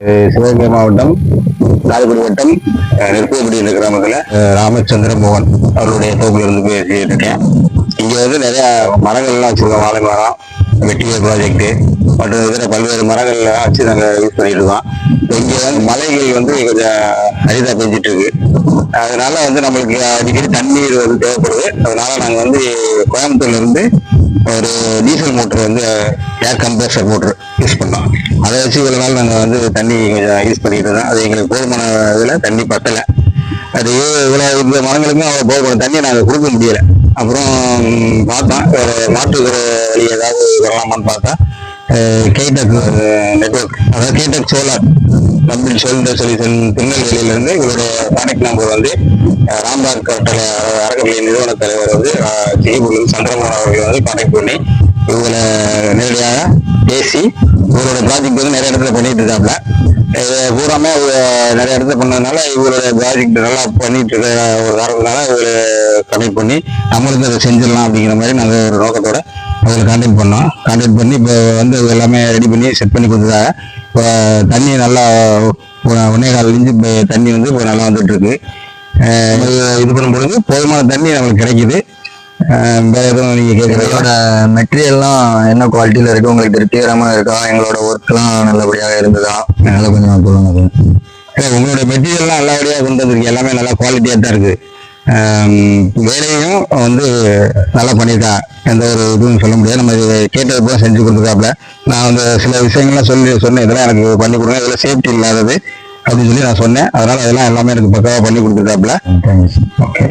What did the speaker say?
சிவகங்கை மாவட்டம் லால்குடி வட்டம் அஹ் என்ற கிராமத்தில் ராமச்சந்திர மோகன் அவருடைய தோப்புல இருந்து பேசிட்டு இருக்கேன் இங்கே வந்து நிறைய மரங்கள்லாம் வச்சுருக்கோம் வாழை மரம் வெட்டிவேர் ப்ராஜெக்ட் மற்றும் இதர பல்வேறு மரங்கள்லாம் வச்சு நாங்கள் யூஸ் பண்ணிட்டு இருக்கோம். இங்கே வந்து மலைகள் வந்து கொஞ்சம் அரிதாக பெஞ்சிட்டு இருக்கு. அதனால வந்து நம்மளுக்கு அடிக்கடி தண்ணீர் வந்து தேவைப்படுது. அதனால நாங்கள் வந்து கோயம்புத்தூர்லேருந்து ஒரு டீசல் மோட்டர் வந்து ஏர் கம்ப்ரஸர் மோட்டர் யூஸ் பண்ணோம். அதை வச்சு இவ்வளோ நாள் நாங்கள் வந்து தண்ணி கொஞ்சம் யூஸ் பண்ணிட்டு இருந்தோம். அது எங்களுக்கு போதுமான இதில் தண்ணி பத்தலை. அது இவ்வளோ இந்த மரங்களுக்கும் அவ்வளோ போதுமான தண்ணியை நாங்கள் கொடுக்க முடியலை. அப்புறம் பார்த்தோம். வேறு மாற்று வழி ஏதாவது வரலாமான்னு பார்த்தா கேடெக் நெட்ஒர்க் அதாவது Katek solar. Company solder solution திருநெல்வேலியிலேருந்து இவருடைய கான்டாக்ட் நம்பர் வந்து ராம்பா கட்டளை அறக்கட்டளை நிறுவன தலைவர் வந்து சிங்கப்பூர்லேருந்து சந்திரமோகன் அவர்கள் வந்து கான்டாக்ட் பண்ணி இவங்களை நேரடியாக பேசி இவரோட ப்ராஜெக்ட் வந்து நிறைய இடத்துல பண்ணிட்டு இருக்காப்ல. இது பூராமே இவங்க நிறைய இடத்துல பண்ணதுனால இவரோட ப்ராஜெக்ட் நல்லா பண்ணிட்டு இருக்க ஒரு காரணத்தினால இவரை கனெக்ட் பண்ணி நம்மளுக்கு அதை செஞ்சிடலாம் அப்படிங்கிற மாதிரி நாங்கள் ஒரு நோக்கத்தோட அவங்களை கான்டாக்ட் பண்ணோம். கான்டாக்ட் பண்ணி இப்போ வந்து எல்லாமே ரெடி பண்ணி செட் பண்ணி கொடுத்ததாக இப்போ தண்ணி நல்லா ஒன்னே கால் இன்ச்சு இப்போ தண்ணி வந்து இப்போ நல்லா வந்துட்டு இருக்கு. அஹ் இது பண்ணும்பொழுது போதுமான தண்ணி நம்மளுக்கு கிடைக்குது. வேற எதுவும் நீங்க கேட்குறீங்க எங்களோட மெட்டீரியல்லாம் என்ன குவாலிட்டியில இருக்கு? உங்களுக்கு திருப்திகரமா இருக்கா? எங்களோட ஒர்க்லாம் நல்லபடியாக இருந்ததா? நல்லா கொஞ்சம் சொல்லுங்க. உங்களோட மெட்டீரியல்லாம் நல்லபடியாக கொண்டு வந்திருக்கு. எல்லாமே நல்லா குவாலிட்டியாக தான் இருக்கு. ஆம், வேலையும் வந்து நல்லா பண்ணியிருக்கா. எந்த ஒரு இதுவும் சொல்ல முடியாது. நம்ம இது கேட்டது போல செஞ்சு கொடுத்துருக்காப்புல நான் அந்த சில விஷயங்கள்லாம் சொல்லி சொன்னேன். இதெல்லாம் எனக்கு பண்ணி கொடுங்க. இதெல்லாம் சேஃப்டி இல்லாதது அப்படின்னு சொல்லி நான் சொன்னேன். அதனால அதெல்லாம் எல்லாமே எனக்கு பக்காவாக பண்ணி கொடுத்துருக்காப்புல ஓகே